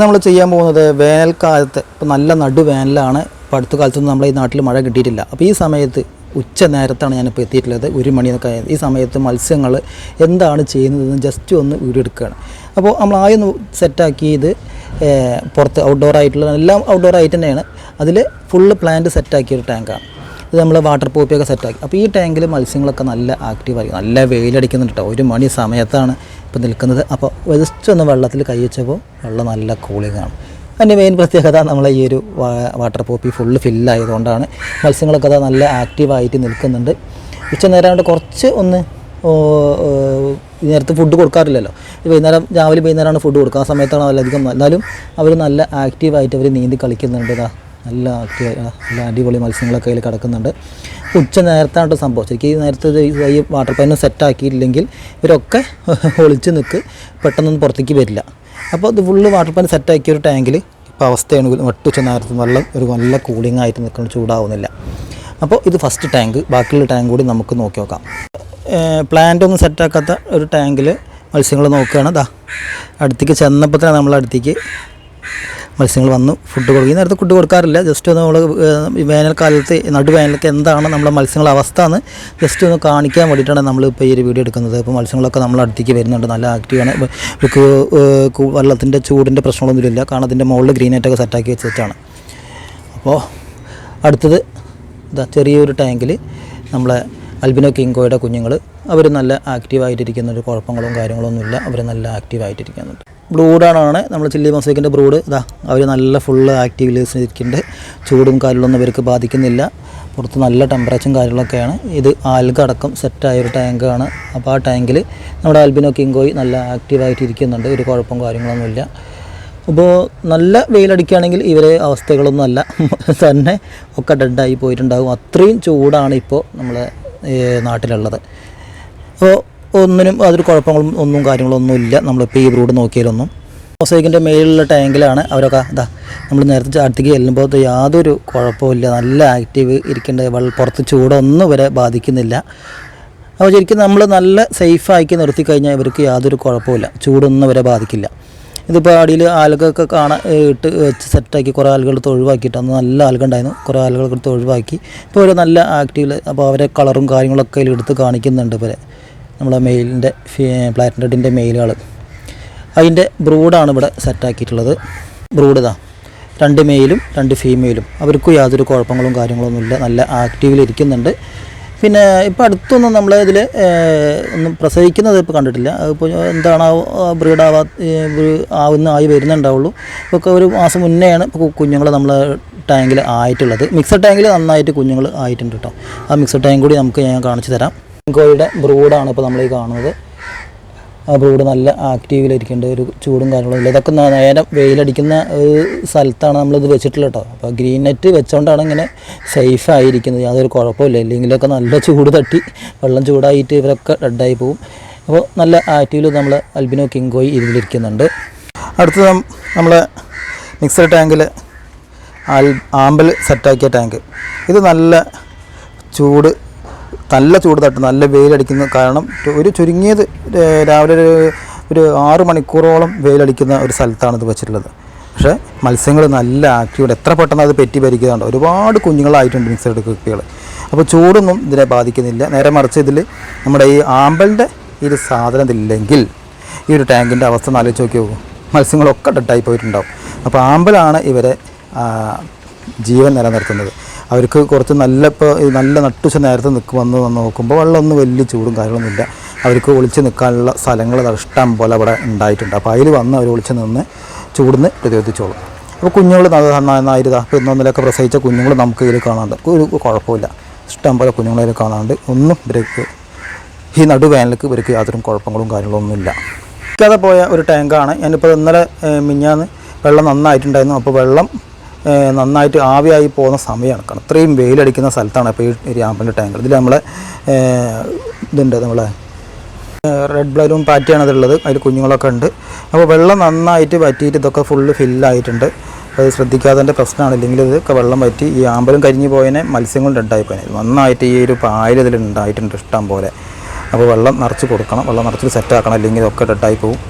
നമ്മൾ ചെയ്യാൻ പോകുന്നത് വേനൽക്കാലത്ത് ഇപ്പോൾ നല്ല നടുവേനലാണ് ഇപ്പോൾ അടുത്ത കാലത്തൊന്നും നമ്മളെ ഈ നാട്ടിൽ മഴ കിട്ടിയിട്ടില്ല. അപ്പോൾ ഈ സമയത്ത് ഉച്ച നേരത്താണ് ഞാനിപ്പോൾ എത്തിയിട്ടുള്ളത്. ഒരു മണിയൊക്കെ ഈ സമയത്ത് മത്സ്യങ്ങൾ എന്താണ് ചെയ്യുന്നതെന്ന് ജസ്റ്റ് ഒന്ന് വീഡിയോ എടുക്കുകയാണ്. അപ്പോൾ നമ്മൾ ആദ്യം സെറ്റാക്കി ഇത് പുറത്ത് ഔട്ട്ഡോർ ആയിട്ടുള്ള എല്ലാം ഔട്ട്ഡോർ ആയിട്ട് തന്നെയാണ്. അതിൽ ഫുള്ള് പ്ലാന്റ് സെറ്റാക്കിയ ഒരു ടാങ്കാണ് ഇത് നമ്മൾ വാട്ടർ പോപ്പിയൊക്കെ സെറ്റാക്കി അപ്പോൾ ഈ ടാങ്കിൽ മത്സ്യങ്ങളൊക്കെ നല്ല ആക്റ്റീവായിരിക്കും നല്ല വെയിലടിക്കുന്നുണ്ട് കേട്ടോ ഒരു മണി സമയത്താണ് ഇപ്പോൾ നിൽക്കുന്നത്. അപ്പോൾ വെസ്റ്റ് ഒന്ന് വെള്ളത്തിൽ കൈ വെച്ചപ്പോൾ വെള്ളം നല്ല കൂളിംഗ് ആണ്. അതിന്റെ മെയിൻ പ്രത്യേകത നമ്മളെ ഈ ഒരു വാട്ടർ പോപ്പി ഫുള്ള് ഫില്ലായതുകൊണ്ടാണ് മത്സ്യങ്ങളൊക്കെ അതാ നല്ല ആക്റ്റീവായിട്ട് നിൽക്കുന്നുണ്ട്. ഉച്ച നേരം കുറച്ച് ഒന്ന് നേരത്ത് ഫുഡ് കൊടുക്കാറില്ലല്ലോ. വൈകുന്നേരം രാവിലെ വൈകുന്നേരമാണ് ഫുഡ് കൊടുക്കുക. ആ സമയത്താണ് അതിലധികം എന്നാലും അവർ നല്ല ആക്റ്റീവായിട്ട് അവർ നീന്തി കളിക്കുന്നുണ്ട് നല്ല നല്ല അടിപൊളി മത്സ്യങ്ങളൊക്കെ അതിൽ കിടക്കുന്നുണ്ട്. ഉച്ച നേരത്താണ് സംഭവം. ശരിക്കും ഈ നേരത്തെ ഈ വാട്ടർ പൈന് സെറ്റാക്കിയില്ലെങ്കിൽ ഇവരൊക്കെ ഒളിച്ച് നിൽക്ക് പെട്ടെന്നൊന്നും പുറത്തേക്ക് വരില്ല. അപ്പോൾ ഇത് ഫുള്ള് വാട്ടർ പൈൻ സെറ്റാക്കിയ ഒരു ടാങ്കിൽ ഇപ്പോൾ അവസ്ഥയാണ് ഒട്ടുച്ച നേരത്ത് നല്ല ഒരു നല്ല കൂളിംഗ് ആയിട്ട് നിൽക്കുന്ന ചൂടാവുന്നില്ല. അപ്പോൾ ഇത് ഫസ്റ്റ് ടാങ്ക് ബാക്കിയുള്ള ടാങ്ക് കൂടി നമുക്ക് നോക്കി നോക്കാം. പ്ലാന്റ് ഒന്നും സെറ്റാക്കാത്ത ഒരു ടാങ്കിൽ മത്സ്യങ്ങൾ നോക്കുകയാണ്. ദാ അടുത്തേക്ക് ചെന്നപ്പോൾ തന്നെ നമ്മൾ അടുത്തേക്ക് മത്സ്യങ്ങൾ വന്നു ഫുഡ് കൊടുക്കും. ഈ നേരത്തെ ഫുഡ് കൊടുക്കാറില്ല. ജസ്റ്റ് ഒന്ന് നമ്മൾ വേനൽക്കാലത്ത് നടുവേനലൊക്കെ എന്താണ് നമ്മുടെ മത്സ്യങ്ങളുടെ അവസ്ഥ എന്ന് ജസ്റ്റ് ഒന്ന് കാണിക്കാൻ വേണ്ടിയിട്ടാണ് നമ്മൾ ഇപ്പോൾ ഈ ഒരു വീഡിയോ എടുക്കുന്നത്. ഇപ്പോൾ മത്സ്യങ്ങളൊക്കെ നമ്മൾ അടുത്തേക്ക് വരുന്നുണ്ട്. നല്ല ആക്റ്റീവാണ് ഇവർക്ക് വെള്ളത്തിന്റെ ചൂടിന്റെ പ്രശ്നങ്ങളൊന്നുമില്ല. കാരണം അതിന്റെ മുകളിൽ ഗ്രീനായിട്ടൊക്കെ സെറ്റാക്കി വെച്ചിട്ടാണ് അപ്പോൾ അടുത്തത് ചെറിയൊരു ടാങ്കിൽ നമ്മളെ അൽബിനോ കിങ്കോയുടെ കുഞ്ഞുങ്ങൾ അവർ നല്ല ആക്റ്റീവായിട്ടിരിക്കുന്ന ഒരു കുഴപ്പങ്ങളും കാര്യങ്ങളൊന്നുമില്ല അവർ നല്ല ആക്റ്റീവായിട്ടിരിക്കുന്നുണ്ട് ബ്രൂഡാണ് നമ്മൾ ചില്ലി മൊസൈക്കിന്റെ ബ്രൂഡ് ഇതാ അവർ നല്ല ഫുള്ള് ആക്റ്റീവ് ഇരിക്കുന്നുണ്ട്. ചൂടും കാര്യങ്ങളൊന്നും ഇവർക്ക് ബാധിക്കുന്നില്ല. പുറത്ത് നല്ല ടെമ്പറേച്ചറും കാര്യങ്ങളൊക്കെയാണ്. ഇത് ആൽഗ അടക്കം സെറ്റായ ഒരു ടാങ്കാണ് അപ്പോൾ ആ ടാങ്കിൽ നമ്മുടെ അൽബിനോ കിങ്കോയി നല്ല ആക്റ്റീവായിട്ട് ഇരിക്കുന്നുണ്ട് ഒരു കുഴപ്പം കാര്യങ്ങളൊന്നുമില്ല. അപ്പോൾ നല്ല വെയിലടിക്കുകയാണെങ്കിൽ ഇവരെ അവസ്ഥകളൊന്നുമല്ല. തന്നെ ഒക്കെ ഡെഡായി പോയിട്ടുണ്ടാകും അത്രയും ചൂടാണ് ഇപ്പോൾ നമ്മളെ നാട്ടിലുള്ളത്. അപ്പോൾ ഒന്നിനും അതൊരു കുഴപ്പങ്ങളും ഒന്നും കാര്യങ്ങളൊന്നും ഇല്ല. നമ്മളിപ്പോൾ ഈ ബ്രൂഡ് നോക്കിയാലൊന്നും. മൊസൈക്കിന്റെ മേലുള്ള ടാങ്കിലാണ് അവരൊക്കെ അതാ നമ്മൾ നേരത്തെ അടുത്തേക്ക് ചെല്ലുമ്പോൾ യാതൊരു കുഴപ്പമില്ല നല്ല ആക്റ്റീവ് ഇരിക്കേണ്ട വെള്ളം പുറത്ത് ചൂടൊന്നും വരെ ബാധിക്കുന്നില്ല. അപ്പോൾ ശരിക്കും നമ്മൾ നല്ല സേഫ് സേഫാക്കി നിർത്തി കഴിഞ്ഞാൽ ഇവർക്ക് യാതൊരു കുഴപ്പമില്ല ചൂടൊന്നും വരെ ബാധിക്കില്ല. ഇതിപ്പോൾ അടിയിൽ ആലുകൊക്കെ കാണാൻ ഇട്ട് വെച്ച് സെറ്റാക്കി കുറേ ആളുകൾ എടുത്ത് ഒഴിവാക്കിയിട്ട് അന്ന് നല്ല ആലുക ഉണ്ടായിരുന്നു കുറേ ആളുകൾ എടുത്ത് ഒഴിവാക്കി. ഇപ്പോൾ ഒരു നല്ല ആക്റ്റീവിൽ അപ്പോൾ അവരെ കളറും കാര്യങ്ങളൊക്കെ അതിൽ എടുത്ത് കാണിക്കുന്നുണ്ട് ഇവരെ. നമ്മളെ മെയിലിന്റെ പ്ലാറ്റിൻ റെഡിന്റെ മെയിലുകൾ. അതിന്റെ ബ്രൂഡാണ് ഇവിടെ സെറ്റാക്കിയിട്ടുള്ളത്. ബ്രൂഡ് ഇതാ. രണ്ട് മെയിലും രണ്ട് ഫീമെയിലും. അവർക്കും യാതൊരു കുഴപ്പങ്ങളും കാര്യങ്ങളൊന്നുമില്ല. നല്ല ആക്റ്റീവിൽ ഇരിക്കുന്നുണ്ട്. പിന്നെ ഇപ്പോൾ അടുത്തൊന്നും നമ്മൾ ഇതിൽ ഒന്നും പ്രസവിക്കുന്നത് ഇപ്പോൾ കണ്ടിട്ടില്ല. ഇപ്പോൾ എന്താണ് ബ്രീഡാവാ ആവുന്ന ആയി വരുന്നുണ്ടാവുള്ളൂ. ഇപ്പോൾ ഒരു മാസം മുന്നെയാണ് ഇപ്പോൾ കുഞ്ഞുങ്ങൾ നമ്മൾ ടാങ്കിൽ ആയിട്ടുള്ളത്. മിക്സഡ് ടാങ്കിൽ നന്നായിട്ട് കുഞ്ഞുങ്ങൾ ആയിട്ടുണ്ട് കേട്ടോ ആ മിക്സഡ് ടാങ്ക് കൂടി നമുക്ക് ഞാൻ കാണിച്ചു തരാം. കോഴിയുടെ ബ്രൂഡാണ് ഇപ്പോൾ നമ്മൾ ഈ കാണുന്നത്. ബ്രൂഡ് നല്ല ആക്റ്റീവിലിരിക്കേണ്ട ഒരു ചൂടും കാര്യങ്ങളും ഇല്ല. ഇതൊക്കെ നേരെ വെയിലടിക്കുന്ന ഒരു സ്ഥലത്താണ് നമ്മളിത് വെച്ചിട്ടുള്ളത് കേട്ടോ അപ്പോൾ ഗ്രീൻ നെറ്റ് വെച്ചുകൊണ്ടാണ് ഇങ്ങനെ സേഫ് ആയിരിക്കുന്നത്. യാതൊരു കുഴപ്പമില്ല ഇല്ലെങ്കിലൊക്കെ നല്ല ചൂട് തട്ടി വെള്ളം ചൂടായിട്ട് ഇവരൊക്കെ ഡെഡായി പോകും അപ്പോൾ നല്ല ആക്റ്റീവിൽ നമ്മൾ അൽബിനോ കിങ്കോയി ഇതിലിരിക്കുന്നുണ്ട്. അടുത്തത് നമ്മൾ മിക്സർ ടാങ്കിൽ ആൽ ആമ്പൽ സെറ്റാക്കിയ ടാങ്ക് ഇത് നല്ല ചൂട് നല്ല ചൂട് തട്ടും നല്ല വെയിലടിക്കുന്ന കാരണം ഒരു ചുരുങ്ങിയത് രാവിലെ ഒരു ഒരു ആറ് മണിക്കൂറോളം വെയിലടിക്കുന്ന ഒരു സ്ഥലത്താണ് ഇത് വെച്ചിട്ടുള്ളത്. പക്ഷേ മത്സ്യങ്ങൾ നല്ല ആക്റ്റീവ് എത്ര പെട്ടെന്ന് അത് പെറ്റി ഭരിക്കുന്നുണ്ട്. ഒരുപാട് കുഞ്ഞുങ്ങളായിട്ടുണ്ട് മിക്സഡ് കുപ്പികൾ അപ്പോൾ ചൂടൊന്നും ഇതിനെ ബാധിക്കുന്നില്ല. നേരെ മറിച്ച് ഇതിൽ നമ്മുടെ ഈ ആമ്പലിന്റെ ഈ ഒരു സാധനം ഇല്ലെങ്കിൽ ഈ ഒരു ടാങ്കിന്റെ അവസ്ഥ ഒന്ന് ആലോചിച്ച് നോക്കി പോകും മത്സ്യങ്ങളൊക്കെ ഡെഡായി പോയിട്ടുണ്ടാവും. അപ്പോൾ ആമ്പലാണ് ഇവരെ ജീവൻ നിലനിർത്തുന്നത്. അവർക്ക് കുറച്ച് നല്ല ഇപ്പോൾ നല്ല നട്ടുച്ച നേരത്തെ നിൽക്കും വന്ന് വന്ന് നോക്കുമ്പോൾ വെള്ളമൊന്നും വലിയ ചൂടും കാര്യങ്ങളൊന്നുമില്ല. അവർക്ക് ഒളിച്ച് നിൽക്കാനുള്ള സ്ഥലങ്ങൾ ഇഷ്ടം പോലെ അവിടെ ഉണ്ടായിട്ടുണ്ട്. അപ്പോൾ അതിൽ വന്ന് അവർ ഒളിച്ച് നിന്ന് ചൂടുന്ന് പ്രതിരോധിച്ചോളും. അപ്പോൾ കുഞ്ഞുങ്ങൾ നന്നായിട്ട് ഇപ്പോൾ ഇന്നൊന്നിലൊക്കെ പ്രസവിച്ച കുഞ്ഞുങ്ങൾ നമുക്ക് ഇതിൽ കാണാണ്ട് ഒരു കുഴപ്പമില്ല. ഇഷ്ടം പോലെ കുഞ്ഞുങ്ങളെ കാണാണ്ട് ഒന്നും ഇവർക്ക് ഈ നടുവേനലിക്ക് ഇവർക്ക് യാതൊരു കുഴപ്പങ്ങളും കാര്യങ്ങളൊന്നുമില്ല. ഇല്ലാതെ പോയ ഒരു ടാങ്കാണ്. ഞാനിപ്പോൾ ഇന്നലെ മിഞ്ഞാന്ന് വെള്ളം നന്നായിട്ടുണ്ടായിരുന്നു. അപ്പോൾ വെള്ളം നന്നായിട്ട് ആവിയായി പോകുന്ന സമയമാണ് കാരണം അത്രയും വെയിലടിക്കുന്ന സ്ഥലത്താണ് ഇപ്പോൾ ഈ രാമ്പന്റെ ടാങ്കർ. ഇതിൽ നമ്മളെ ഇതുണ്ട് നമ്മളെ റെഡ് ബ്ലഡും പാറ്റിയാണ് അതുള്ളത് അതിൽ കുഞ്ഞുങ്ങളൊക്കെ ഉണ്ട്. അപ്പോൾ വെള്ളം നന്നായിട്ട് പറ്റിയിട്ട് ഇതൊക്കെ ഫുള്ള് ഫില്ലായിട്ടുണ്ട് അത് ശ്രദ്ധിക്കാതെ പ്രശ്നമാണ്. ഇല്ലെങ്കിൽ ഇതൊക്കെ വെള്ളം വറ്റി ഈ ആമ്പലും കരിഞ്ഞു പോയതിനെ മത്സ്യങ്ങളും ഉണ്ടായി പോയത് നന്നായിട്ട് ഈ ഒരു പായൽ ഇതിൽ ഉണ്ടായിട്ടുണ്ട് ഇഷ്ടം പോലെ. അപ്പോൾ വെള്ളം നിറച്ച് കൊടുക്കണം. വെള്ളം നിറച്ച് സെറ്റാക്കണം അല്ലെങ്കിൽ ഇതൊക്കെ ഡെഡായി പോകും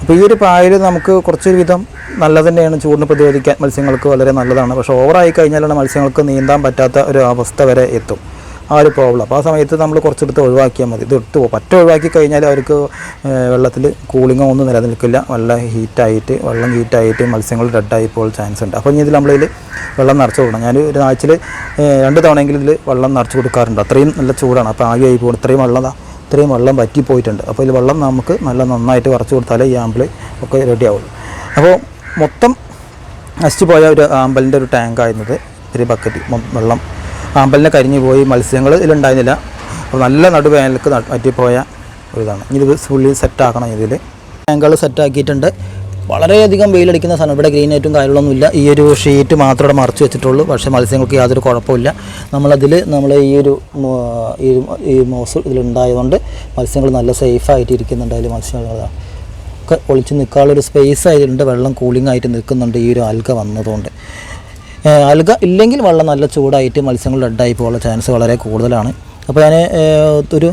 അപ്പോൾ ഈ ഒരു പായൽ നമുക്ക് കുറച്ചൊരു വിധം നല്ലത് തന്നെയാണ് ചൂടിന് പ്രതിരോധിക്കാൻ മത്സ്യങ്ങൾക്ക് വളരെ നല്ലതാണ്. പക്ഷേ ഓവറായി കഴിഞ്ഞാലാണ് മത്സ്യങ്ങൾക്ക് നീന്താൻ പറ്റാത്ത ഒരു അവസ്ഥ വരെ എത്തും. ആ ഒരു പ്രോബ്ലം അപ്പോൾ ആ സമയത്ത് നമ്മൾ കുറച്ചെടുത്ത് ഒഴിവാക്കിയാൽ മതി. ഇത് എടുത്ത് പറ്റ ഒഴിവാക്കി കഴിഞ്ഞാൽ അവർക്ക് വെള്ളത്തിൽ കൂളിങ്ങോ ഒന്നും നിലനിൽക്കില്ല. വെള്ളം ഹീറ്റായിട്ട് വെള്ളം ഹീറ്റായിട്ട് മത്സ്യങ്ങൾ ഡെഡായി പോകാൻ ചാൻസ് ഉണ്ട്. അപ്പോൾ ഇതിൽ നമ്മളിൽ വെള്ളം നിറച്ച് കൊടുക്കണം. ഞാൻ ഒരു ആഴ്ചയിൽ രണ്ട് തവണയെങ്കിലും ഇതിൽ വെള്ളം നിറച്ച് കൊടുക്കാറുണ്ട്. അത്രയും നല്ല ചൂടാണ്. അപ്പോൾ ആകെ ആയി പോകും. ഇത്രയും വെള്ളം ഇത്രയും വെള്ളം വറ്റിപ്പോയിട്ടുണ്ട്. അപ്പോൾ ഇതിൽ വെള്ളം നമുക്ക് നല്ല നന്നായിട്ട് വറച്ച് കൊടുത്താലേ ഈ ആമ്പിൾ ഒക്കെ റെഡിയാവുള്ളൂ. അപ്പോൾ മൊത്തം നശിച്ചു പോയ ഒരു ആമ്പലിന്റെ ഒരു ടാങ്കായിരുന്നത് ഒരു ബക്കറ്റ് വെള്ളം. ആമ്പലിനെ കരിഞ്ഞു പോയി മത്സ്യങ്ങൾ ഇതിലുണ്ടായിരുന്നില്ല. അപ്പോൾ നല്ല നടുവേനൽക്ക് പറ്റിപ്പോയ ഒരു ഇതാണ് ഇനി ഇത് ഫുള്ളി സെറ്റാക്കണം ഇതിൽ ടാങ്കുകൾ സെറ്റാക്കിയിട്ടുണ്ട് വളരെയധികം വെയിലടിക്കുന്ന സ്ഥലം ഇവിടെ ഗ്രീൻ നെറ്റും കാര്യങ്ങളൊന്നുമില്ല ഈ ഒരു ഷീറ്റ് മാത്രമേ മറച്ചു വെച്ചിട്ടുള്ളൂ. പക്ഷേ മത്സ്യങ്ങൾക്ക് യാതൊരു കുഴപ്പമില്ല നമ്മളതിൽ നമ്മൾ ഈ ഒരു ഈ മോസ് ഇതിലുണ്ടായതുകൊണ്ട് മത്സ്യങ്ങൾ നല്ല സേഫായിട്ട് ഇരിക്കുന്നുണ്ട് അതിൽ മത്സ്യങ്ങൾ. ഒക്കെ ഒളിച്ച് നിൽക്കാനുള്ളൊരു സ്പേസ് ആയിട്ടുണ്ട്. വെള്ളം കൂളിംഗ് ആയിട്ട് നിൽക്കുന്നുണ്ട് ഈ ഒരു ആൽഗ വന്നതുകൊണ്ട്. ആൽഗ ഇല്ലെങ്കിൽ വെള്ളം നല്ല ചൂടായിട്ട് മത്സ്യങ്ങൾ ഡെഡായി പോകാനുള്ള ചാൻസ് വളരെ കൂടുതലാണ്. അപ്പോൾ ഞാൻ ഒരു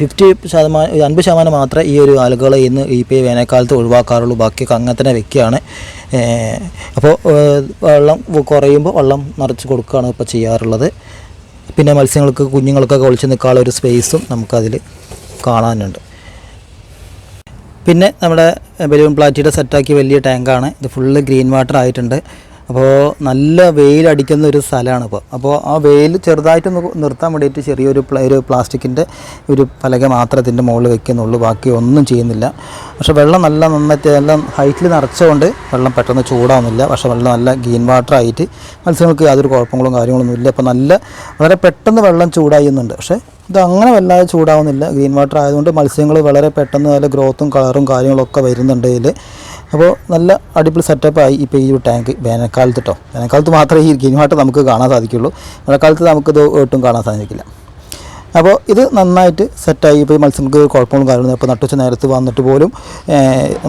ഫിഫ്റ്റി ശതമാനം ഒരു അൻപത് ശതമാനം മാത്രമേ ഈ ഒരു ആളുകളെ ഇന്ന് ഈ ഇപ്പോൾ വേനൽക്കാലത്ത് ഒഴിവാക്കാറുള്ളൂ. ബാക്കിയൊക്കെ അങ്ങനെ തന്നെ വെക്കുകയാണ്. അപ്പോൾ വെള്ളം കുറയുമ്പോൾ വെള്ളം നിറച്ച് കൊടുക്കുകയാണ് ഇപ്പോൾ ചെയ്യാറുള്ളത്. പിന്നെ മത്സ്യങ്ങൾക്ക് കുഞ്ഞുങ്ങൾക്കൊക്കെ ഒളിച്ച് നിൽക്കാനുള്ള ഒരു സ്പേസും നമുക്കതിൽ കാണാനുണ്ട്. പിന്നെ നമ്മുടെ ബലൂൺ പ്ലാറ്റിയുടെ സെറ്റാക്കിയ വലിയ ടാങ്കാണ് ഇത് ഫുള്ള് ഗ്രീൻ വാട്ടർ ആയിട്ടുണ്ട്. അപ്പോൾ നല്ല വെയിലടിക്കുന്ന ഒരു സ്ഥലമാണ് ഇപ്പോൾ അപ്പോൾ ആ വെയിൽ ചെറുതായിട്ടൊന്ന് നിർത്താൻ വേണ്ടിയിട്ട് ചെറിയൊരു ഒരു പ്ലാസ്റ്റിക്കിന്റെ ഒരു പലക മാത്രം ഇതിന്റെ മുകളിൽ വെക്കുന്നുള്ളൂ. ബാക്കി ഒന്നും ചെയ്യുന്നില്ല. പക്ഷേ വെള്ളം നല്ല നന്നായിട്ട് നല്ല ഹൈറ്റിൽ നിറച്ചുകൊണ്ട് വെള്ളം പെട്ടെന്ന് ചൂടാവുന്നില്ല. പക്ഷേ വെള്ളം നല്ല ഗ്രീൻ വാട്ടർ ആയിട്ട് മത്സ്യങ്ങൾക്ക് യാതൊരു കുഴപ്പങ്ങളും കാര്യങ്ങളൊന്നും ഇല്ല. അപ്പോൾ നല്ല വളരെ പെട്ടെന്ന് വെള്ളം ചൂടായുന്നുണ്ട്. പക്ഷേ ഇത് അങ്ങനെ വല്ലാതെ ചൂടാവുന്നില്ല. ഗ്രീൻ വാട്ടർ ആയതുകൊണ്ട് മത്സ്യങ്ങൾ വളരെ പെട്ടെന്ന് നല്ല ഗ്രോത്തും കളറും കാര്യങ്ങളൊക്കെ വരുന്നുണ്ട് ഇതിൽ അപ്പോൾ നല്ല അടിപൊളി സെറ്റപ്പായി ഇപ്പോൾ ഈ ഒരു ടാങ്ക് വേനൽക്കാലത്ത് കേട്ടോ വേനൽക്കാലത്ത് മാത്രമേ ഈ വാട്ടർ നമുക്ക് കാണാൻ സാധിക്കുള്ളൂ. മഴക്കാലത്ത് നമുക്കിത് ഒട്ടും കാണാൻ സാധിക്കില്ല. അപ്പോൾ ഇത് നന്നായിട്ട് സെറ്റായി ഇപ്പോൾ മത്സ്യങ്ങൾക്ക് കുഴപ്പമൊന്നും കാര്യമൊന്നും ഇപ്പോൾ നട്ടുച്ച നേരത്ത് വന്നിട്ട് പോലും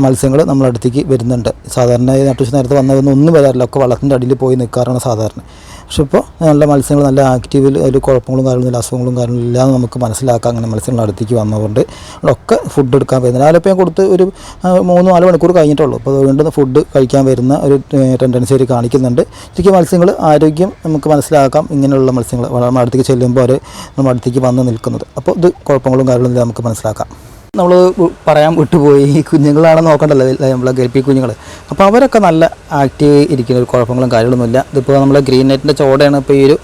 മത്സ്യങ്ങൾ നമ്മളടുത്തേക്ക് വരുന്നുണ്ട്. സാധാരണ നട്ടുച്ച നേരത്ത് വന്നതൊന്നും ഒന്നും വരാറില്ല. ഒക്കെ വള്ളത്തിന്റെ അടിയിൽ പോയി നിൽക്കാറാണ് സാധാരണ. പക്ഷെ ഇപ്പോൾ നല്ല മത്സ്യങ്ങൾ നല്ല ആക്റ്റീവിൽ ഒരു കുഴപ്പങ്ങളും കാര്യങ്ങളും അസുഖങ്ങളും കാര്യങ്ങളും ഇല്ലാന്ന് നമുക്ക് മനസ്സിലാക്കാം. അങ്ങനെ മത്സ്യങ്ങൾ അടുത്തേക്ക് വന്നതുകൊണ്ട് ഒക്കെ ഫുഡ് എടുക്കാൻ വരുന്നത്. രാവിലെ കൊടുത്ത് ഒരു മൂന്ന് നാല് മണിക്കൂർ കഴിഞ്ഞിട്ടുള്ളൂ. അപ്പോൾ അതുകൊണ്ട് ഫുഡ് കഴിക്കാൻ വരുന്ന ഒരു ടെൻഡൻസി അവർ കാണിക്കുന്നുണ്ട്. ശരിക്കും മത്സ്യങ്ങൾ ആരോഗ്യം നമുക്ക് മനസ്സിലാക്കാം. ഇങ്ങനെയുള്ള മത്സ്യങ്ങൾ അടുത്തേക്ക് ചെല്ലുമ്പോൾ അവർ നമ്മുടെ അടുത്തേക്ക് വന്ന് നിൽക്കുന്നത്. അപ്പോൾ ഇത് കുഴപ്പങ്ങളും കാര്യങ്ങളും നമുക്ക് മനസ്സിലാക്കാം. നമ്മൾ പറയാൻ വിട്ടുപോയി. ഈ കുഞ്ഞുങ്ങളാണ് നോക്കണ്ടല്ലോ നമ്മളെ ഗൽപ്പി കുഞ്ഞുങ്ങൾ അപ്പോൾ അവരൊക്കെ നല്ല ആക്റ്റീവ് ഇരിക്കുന്ന ഒരു കുഴപ്പങ്ങളും കാര്യങ്ങളൊന്നുമില്ല. ഇതിപ്പോൾ നമ്മൾ ഗ്രീൻ നെറ്റിന്റെ ചോടയാണ് ഇപ്പോൾ ഈ ഒരു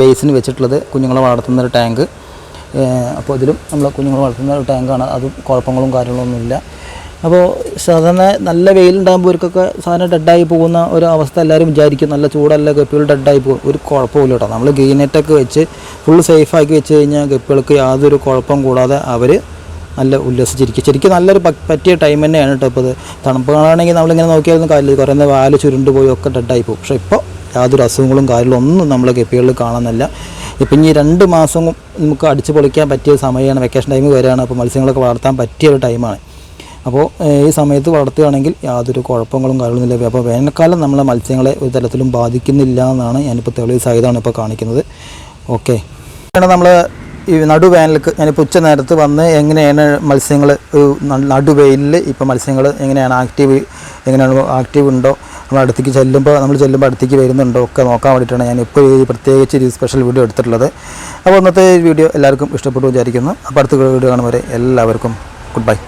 ബേസിന് വെച്ചിട്ടുള്ളത്. കുഞ്ഞുങ്ങളെ വളർത്തുന്ന ഒരു ടാങ്ക് അപ്പോൾ ഇതിലും നമ്മൾ കുഞ്ഞുങ്ങളെ വളർത്തുന്ന ഒരു ടാങ്കാണ് അതും കുഴപ്പങ്ങളും കാര്യങ്ങളൊന്നുമില്ല. അപ്പോൾ സാധാരണ നല്ല വെയിലുണ്ടാകുമ്പോൾ ഇവർക്കൊക്കെ സാധാരണ ഡെഡായി പോകുന്ന ഒരു അവസ്ഥ എല്ലാവരും വിചാരിക്കും. നല്ല ചൂടല്ല ഗപ്പികൾ ഡെഡായി പോകും. ഒരു കുഴപ്പമില്ല കേട്ടോ. നമ്മൾ ഗ്രീൻ നെറ്റൊക്കെ വെച്ച് ഫുൾ സേഫാക്കി വെച്ച് കഴിഞ്ഞാൽ ഗപ്പികൾക്ക് യാതൊരു കുഴപ്പം കൂടാതെ അവർ നല്ല ഉല്ലസിച്ചിരിക്കും ശരിക്കും നല്ലൊരു പറ്റിയ ടൈം തന്നെയാണ് കേട്ടോ ഇപ്പോൾ ഇത് കാണുകയാണെങ്കിൽ നമ്മളിങ്ങനെ നോക്കിയായിരുന്നു കാലിൽ കുറേ വാൽ ചുരുണ്ട് പോയി ഒക്കെ ഡെഡായി പോകും. പക്ഷേ ഇപ്പോൾ യാതൊരു അസുഖങ്ങളും കാര്യങ്ങളും ഒന്നും നമ്മളെ കെപ്പികളിൽ കാണുന്നില്ല. ഇപ്പം ഇനി രണ്ട് മാസം നമുക്ക് അടിച്ച് പൊളിക്കാൻ പറ്റിയ സമയമാണ് വെക്കേഷൻ ടൈം വരികയാണ് അപ്പോൾ മത്സ്യങ്ങളൊക്കെ വളർത്താൻ പറ്റിയ ഒരു ടൈമാണ് അപ്പോൾ ഈ സമയത്ത് വളർത്തുകയാണെങ്കിൽ യാതൊരു കുഴപ്പങ്ങളും കാര്യങ്ങളൊന്നുമില്ല അപ്പോൾ വേനൽക്കാലം നമ്മളെ മത്സ്യങ്ങളെ ഒരു തരത്തിലും ബാധിക്കുന്നില്ല എന്നാണ് ഞാനിപ്പോൾ തെളിവ് സഹിതമാണ് ഇപ്പോൾ കാണിക്കുന്നത്. ഓക്കെ. നമ്മൾ ഈ നടുവേനൽക്ക് ഞാനിപ്പോൾ ഉച്ച നേരത്ത് വന്ന് എങ്ങനെയാണ് മത്സ്യങ്ങൾ ഒരു നടുവെയിലിൽ ഇപ്പോൾ മത്സ്യങ്ങൾ എങ്ങനെയാണ് ആക്റ്റീവ് എങ്ങനെയാണ് ആക്റ്റീവ് ഉണ്ടോ? നമ്മൾ അടുത്തേക്ക് ചെല്ലുമ്പോൾ നമ്മൾ ചെല്ലുമ്പോൾ അടുത്തേക്ക് വരുന്നുണ്ടോ? ഒക്കെ നോക്കാൻ വേണ്ടിയിട്ടാണ് ഞാൻ ഇപ്പോൾ ഈ പ്രത്യേകിച്ച് ഒരു സ്പെഷ്യൽ വീഡിയോ എടുത്തിട്ടുള്ളത്. അപ്പോൾ ഇന്നത്തെ വീഡിയോ എല്ലാവർക്കും ഇഷ്ടപ്പെട്ടു വിചാരിക്കുന്നു. അപ്പോൾ അടുത്ത വീഡിയോ കാണുമ്പോൾ എല്ലാവർക്കും ഗുഡ് ബൈ